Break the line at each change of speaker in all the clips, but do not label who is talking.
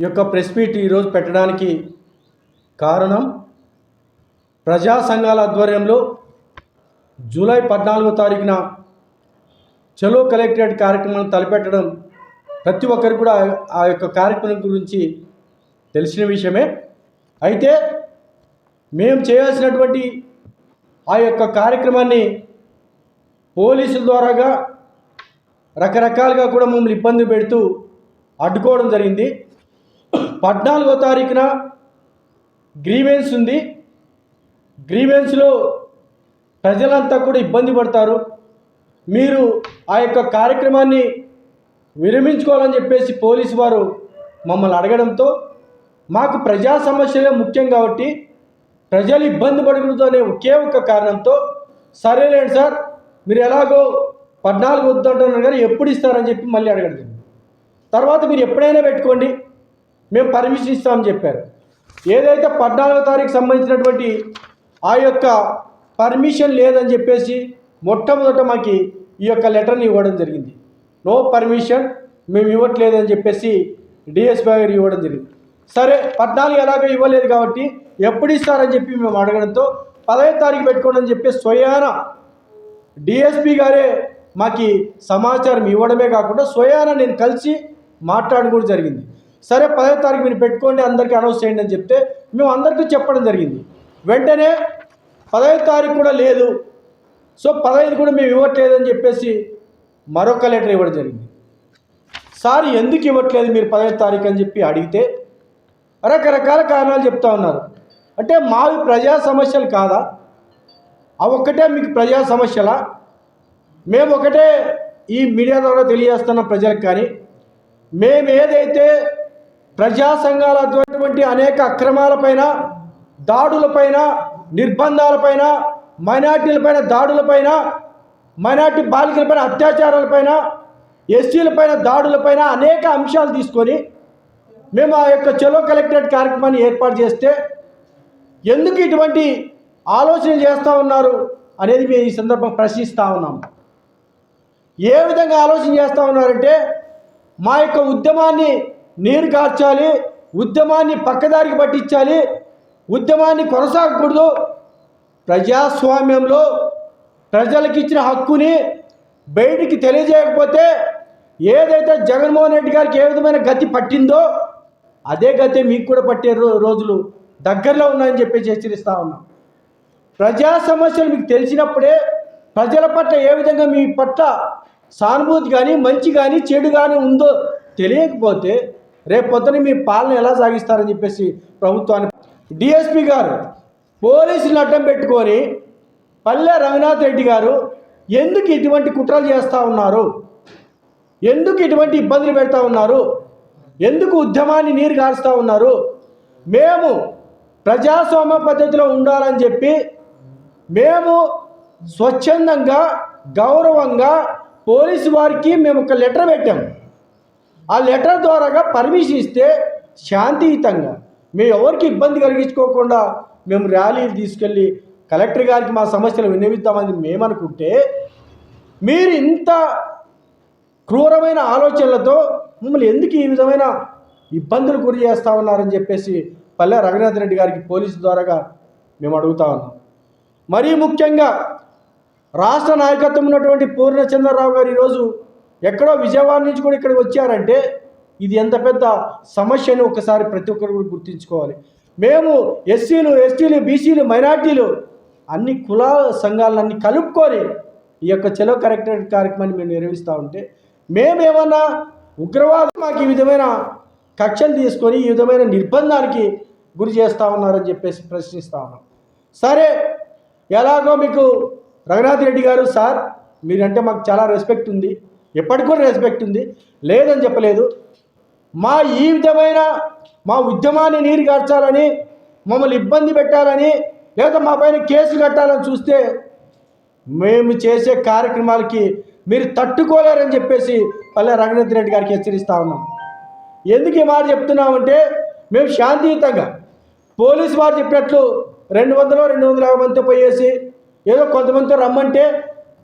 యొక్క press meet ఈరోజు పెట్టడానికి కారణం ప్రజా సంఘాల ఆధ్వర్యంలో జూలై పద్నాలుగో తారీఖున చలో కలెక్టరేట్ కార్యక్రమం తలపెట్టడం ప్రతి ఒక్కరు కూడా ఆ యొక్క కార్యక్రమం గురించి తెలిసిన విషయమే. అయితే మేము చేయాల్సినటువంటి ఆ యొక్క కార్యక్రమాన్ని పోలీసుల ద్వారాగా రకరకాలుగా కూడా మమ్మల్ని ఇబ్బంది పెడుతూ అడ్డుకోవడం జరిగింది. పద్నాలుగో తారీఖున గ్రీవెన్స్ ఉంది. గ్రీవెన్స్లో ప్రజలంతా కూడా ఇబ్బంది పడతారు. మీరు ఆ యొక్క కార్యక్రమాన్ని విరమించుకోవాలని చెప్పేసి పోలీసు వారు మమ్మల్ని అడగడంతో మాకు ప్రజా సమస్యలే ముఖ్యం కాబట్టి ప్రజలు ఇబ్బంది పడకూడదు అనే ఒకే ఒక్క కారణంతో సరేలేండి సార్ మీరు ఎలాగో పద్నాలుగు వద్దంటున్నారు కానీ ఎప్పుడు ఇస్తారని చెప్పి మళ్ళీ అడగడం తర్వాత మీరు ఎప్పుడైనా పెట్టుకోండి. మేము పర్మిషన్ ఇస్తామని చెప్పారు. ఏదైతే పద్నాలుగో తారీఖు సంబంధించినటువంటి ఆ యొక్క పర్మిషన్ లేదని చెప్పేసి మొట్టమొదట మాకు ఈ యొక్క లెటర్ని ఇవ్వడం జరిగింది. నో పర్మిషన్ మేము ఇవ్వట్లేదని చెప్పేసి డిఎస్పీ గారు ఇవ్వడం జరిగింది. సరే పద్నాలుగు ఎలాగో ఇవ్వలేదు కాబట్టి ఎప్పుడు ఇస్తారని చెప్పి మేము అడగడంతో పదహైదు తారీఖు పెట్టుకోండి అని చెప్పి స్వయాన డిఎస్పీ గారే మాకు సమాచారం ఇవ్వడమే కాకుండా స్వయాన నేను కలిసి మాట్లాడడం కూడా జరిగింది. సరే పదవ తారీఖు మీరు పెట్టుకోండి అందరికీ అనౌన్స్ చేయండి అని చెప్తే మేము అందరికీ చెప్పడం జరిగింది. వెంటనే పదహైదు తారీఖు కూడా లేదు. సో పదహైదు కూడా మేము ఇవ్వట్లేదని చెప్పేసి మరొక లెటర్ ఇవ్వడం జరిగింది. సార్ ఎందుకు ఇవ్వట్లేదు మీరు పదహైదు తారీఖు అని చెప్పి అడిగితే రకరకాల కారణాలు చెప్తా ఉన్నారు. అంటే మావి ప్రజా సమస్యలు కాదా? అవి ఒక్కటే మీకు ప్రజా సమస్యలా? మేము ఒకటే ఈ మీడియా ద్వారా తెలియజేస్తున్న ప్రజలకు కానీ మేము ఏదైతే ప్రజా సంఘాల అటువంటి అనేక అక్రమాలపైన దాడులపైన నిర్బంధాలపైన మైనార్టీలపైన దాడులపైన మైనార్టీ బాలికలపైన అత్యాచారాలపైన ఎస్సీలపైన దాడులపైన అనేక అంశాలు తీసుకొని మేము ఆ యొక్క చెలో కలెక్టరేట్ కార్యక్రమాన్ని ఏర్పాటు చేస్తే ఎందుకు ఇటువంటి ఆలోచన చేస్తూ ఉన్నారు అనేది మేము ఈ సందర్భం ప్రశ్నిస్తూ ఉన్నాం. ఏ విధంగా ఆలోచన చేస్తూ ఉన్నారంటే మా యొక్క ఉద్యమాన్ని నీరు కార్చాలి ఉద్యమాన్ని పక్కదారికి పట్టించాలి ఉద్యమాన్ని కొనసాగకూడదు. ప్రజాస్వామ్యంలో ప్రజలకు ఇచ్చిన హక్కుని బయటికి తెలియజేయకపోతే ఏదైతే జగన్మోహన్ రెడ్డి గారికి ఏ విధమైన గతి పట్టిందో అదే గతి మీకు కూడా పట్టే రోజులు దగ్గరలో ఉన్నాయని చెప్పేసి హెచ్చరిస్తా ఉన్నాం. ప్రజా సమస్యలు మీకు తెలిసినప్పుడే ప్రజల పట్ల ఏ విధంగా మీ పట్ల సానుభూతి కానీ మంచి కానీ చెడు కానీ ఉందో తెలియకపోతే రేపు పొద్దున మీ పాలన ఎలా సాగిస్తారని చెప్పేసి ప్రభుత్వాన్ని డిఎస్పి గారు పోలీసులను అడ్డం పెట్టుకొని పల్లె రంగనాథ్ రెడ్డి గారు ఎందుకు ఇటువంటి కుట్రలు చేస్తూ ఉన్నారు? ఎందుకు ఇటువంటి ఇబ్బందులు పెడతా ఉన్నారు? ఎందుకు ఉద్యమాన్ని నీరు కారుస్తూ ఉన్నారు? మేము ప్రజాస్వామ్య పద్ధతిలో ఉండాలని చెప్పి మేము స్వచ్ఛందంగా గౌరవంగా పోలీసు వారికి మేము ఒక లెటర్ పెట్టాము ఆ లెటర్ ద్వారాగా పర్మిషన్ ఇస్తే శాంతియుతంగా. మేము ఎవరికి ఇబ్బంది కలిగించుకోకుండా మేము ర్యాలీలు తీసుకెళ్ళి కలెక్టర్ గారికి మా సమస్యలు విన్నవిద్దామని మేమనుకుంటే మీరు ఇంత క్రూరమైన ఆలోచనలతో మిమ్మల్ని ఎందుకు ఈ విధమైన ఇబ్బందులు గురి చేస్తా ఉన్నారని చెప్పేసి పల్లె రఘునాథ్ రెడ్డి గారికి పోలీసు ద్వారాగా మేము అడుగుతా ఉన్నాం. మరీ ముఖ్యంగా రాష్ట్ర నాయకత్వం ఉన్నటువంటి పూర్ణచంద్రరావు గారు ఈరోజు ఎక్కడో విజయవాడ నుంచి కూడా ఇక్కడికి వచ్చారంటే ఇది ఎంత పెద్ద సమస్యని ఒకసారి ప్రతి ఒక్కరు కూడా గుర్తుంచుకోవాలి. మేము ఎస్సీలు ఎస్టీలు బీసీలు మైనార్టీలు అన్ని కుల సంఘాలన్నీ కలుపుకొని ఈ యొక్క చెలో కరెక్టర్ కార్యక్రమాన్ని మేము నిర్వహిస్తూ ఉంటే మేమేమన్నా ఉగ్రవాదం మాకు ఈ విధమైన కక్షలు తీసుకొని ఈ విధమైన నిర్బంధానికి గురి చేస్తూ ఉన్నారని చెప్పేసి ప్రశ్నిస్తూ ఉన్నాం. సరే ఎలాగో మీకు రఘునాథ్ రెడ్డి గారు సార్ మీరంటే మాకు చాలా రెస్పెక్ట్ ఉంది. ఇప్పటికి కూడా రెస్పెక్ట్ ఉంది. లేదని చెప్పలేదు. మా ఈ విధమైన మా ఉద్యమాన్ని నీరు కార్చాలని మమ్మల్ని ఇబ్బంది పెట్టాలని లేదా మా పైన కేసులు కట్టాలని చూస్తే మేము చేసే కార్యక్రమాలకి మీరు తట్టుకోలేరని చెప్పేసి పల్లె రఘునాథ్ రెడ్డి గారికి హెచ్చరిస్తా ఉన్నాం. ఎందుకు ఈ మాట చెప్తున్నామంటే మేము శాంతియుతంగా పోలీసు వారు చెప్పినట్లు రెండు వందలు రెండు వందల యాభై మందితో పోయేసి ఏదో కొంతమందితో రమ్మంటే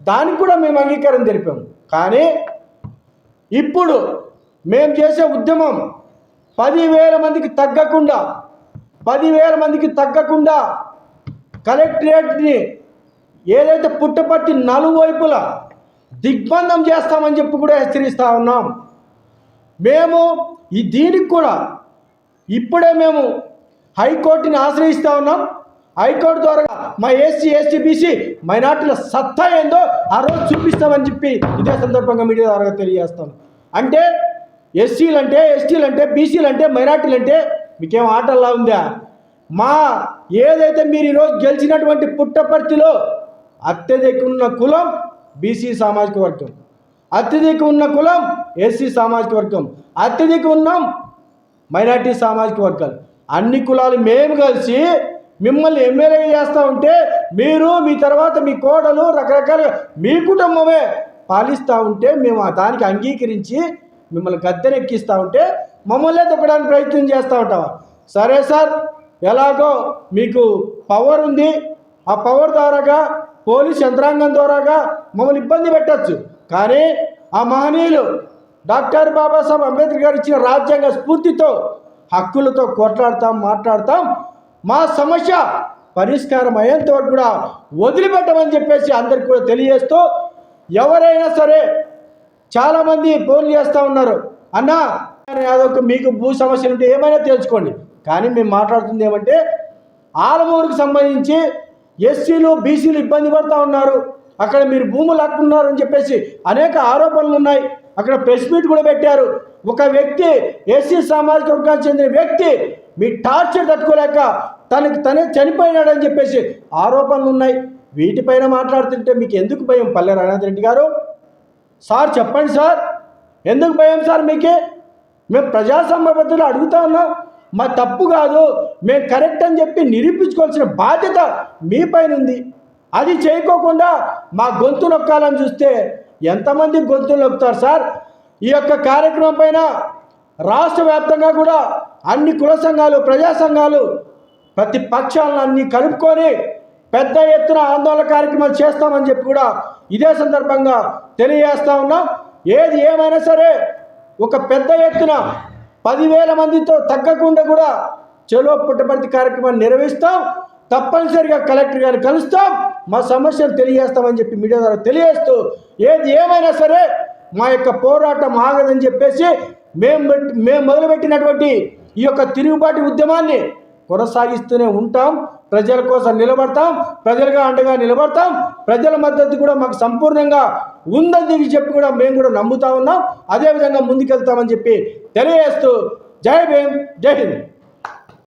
దానికి కూడా మేము అంగీకారం తెలిపాము. కానీ ఇప్పుడు మేము చేసే ఉద్యమం పదివేల మందికి తగ్గకుండా పదివేల మందికి తగ్గకుండా కలెక్టరేట్ని ఏదైతే పుట్టపట్టి నలువైపులా దిగ్బంధం చేస్తామని చెప్పి కూడా హెచ్చరిస్తూ ఉన్నాం. మేము ఈ దీనికి కూడా ఇప్పుడే మేము హైకోర్టుని ఆశ్రయిస్తూ ఉన్నాం. హైకోర్టు ద్వారా మా ఎస్సీ ఎస్టీ బీసీ మైనార్టీల సత్తా ఏందో ఆ రోజు చూపిస్తామని చెప్పి ఇదే సందర్భంగా మీడియా ద్వారా తెలియజేస్తాం అంటే ఎస్సీలు అంటే ఎస్టీలు అంటే బీసీలు అంటే మైనార్టీలు అంటే మీకేం ఆటల్లా ఉందా? మా ఏదైతే మీరు ఈరోజు గెలిచినటువంటి పుట్టపర్తిలో అత్యధిక ఉన్న కులం బీసీ సామాజిక వర్గం. అత్యధిక ఉన్న కులం ఎస్సీ సామాజిక వర్గం. అత్యధిక ఉన్నాం మైనార్టీ సామాజిక వర్గాలు. అన్ని కులాలు మేము కలిసి మిమ్మల్ని ఎమ్మెల్యేగా చేస్తూ ఉంటే మీరు మీ తర్వాత మీ కోడలు రకరకాల మీ కుటుంబమే పాలిస్తూ ఉంటే మేము ఆ దానికి అంగీకరించి మిమ్మల్ని గద్దెనెక్కిస్తూ ఉంటే మమ్మల్ని తొక్కడానికి ప్రయత్నం చేస్తూ ఉంటావా సరే సార్ ఎలాగో మీకు పవర్ ఉంది. ఆ పవర్ ద్వారాగా పోలీస్ యంత్రాంగం ద్వారాగా మమ్మల్ని ఇబ్బంది పెట్టచ్చు. కానీ ఆ మహనీయులు డాక్టర్ బాబాసాహెబ్ అంబేద్కర్ గారు ఇచ్చిన రాజ్యాంగ స్ఫూర్తితో హక్కులతో కొట్లాడతాం మాట్లాడతాం. మా సమస్య పరిష్కారం అయ్యేంత వరకు కూడా వదిలిపెట్టమని చెప్పేసి అందరికి కూడా తెలియజేస్తూ ఎవరైనా సరే చాలామంది ఫోన్ చేస్తూ ఉన్నారు. అన్నా యాదవ్కి మీకు భూ సమస్యలు ఉంటే ఏమైనా తెలుసుకోండి. కానీ మేము మాట్లాడుతుంది ఏమంటే ఆలమూరుకు సంబంధించి ఎస్సీలు బీసీలు ఇబ్బంది పడుతూ ఉన్నారు. అక్కడ మీరు భూములు హక్కున్నారు అని చెప్పేసి అనేక ఆరోపణలు ఉన్నాయి. అక్కడ ప్రెస్ మీట్ కూడా పెట్టారు. ఒక వ్యక్తి ఎస్సీ సామాజిక వర్గానికి చెందిన వ్యక్తి మీ టార్చర్ తట్టుకోలేక తనకి తనే చనిపోయినాడని చెప్పేసి ఆరోపణలు ఉన్నాయి. వీటిపైన మాట్లాడుతుంటే మీకు ఎందుకు భయం? పల్లె రఘునాథ్ రెడ్డి గారు? సార్ చెప్పండి సార్. ఎందుకు భయం సార్ మీకే? మేము ప్రజాసంబద్ధతలు పద్ధతిలో అడుగుతా ఉన్నాం. మా తప్పు కాదు. మేము కరెక్ట్ అని చెప్పి నిరూపించుకోవాల్సిన బాధ్యత మీ పైన ఉంది. అది చేయకోకుండా మా గొంతు నొక్కాలని చూస్తే ఎంతమంది గొంతులు నొక్కుతారు సార్? ఈ యొక్క కార్యక్రమం పైన రాష్ట్ర వ్యాప్తంగా కూడా అన్ని కుల సంఘాలు ప్రజా సంఘాలు ప్రతి పక్షాలను అన్ని కలుపుకొని పెద్ద ఎత్తున ఆందోళన కార్యక్రమాలు చేస్తామని చెప్పి కూడా ఇదే సందర్భంగా తెలియజేస్తా ఉన్నాం. ఏది ఏమైనా సరే ఒక పెద్ద ఎత్తున పదివేల మందితో తగ్గకుండా కూడా చెలో పుట్టపర్తి కార్యక్రమాన్ని నిర్వహిస్తాం. తప్పనిసరిగా కలెక్టర్ గారిని కలుస్తాం. మా సమస్యలు తెలియజేస్తామని చెప్పి మీడియా ద్వారా తెలియజేస్తూ ఏది ఏమైనా సరే మా యొక్క పోరాటం ఆగదని చెప్పేసి మేము పెట్టి మేము మొదలుపెట్టినటువంటి ఈ యొక్క తిరుగుబాటు ఉద్యమాన్ని కొనసాగిస్తూనే ఉంటాం. ప్రజల కోసం నిలబడతాం. ప్రజలుగా అండగా నిలబడతాం. ప్రజల మద్దతు కూడా మాకు సంపూర్ణంగా ఉందని చెప్పి కూడా మేము కూడా నమ్ముతా ఉన్నాం. అదేవిధంగా ముందుకెళ్తామని చెప్పి తెలియజేస్తూ జై భీమ్ జై హింద్.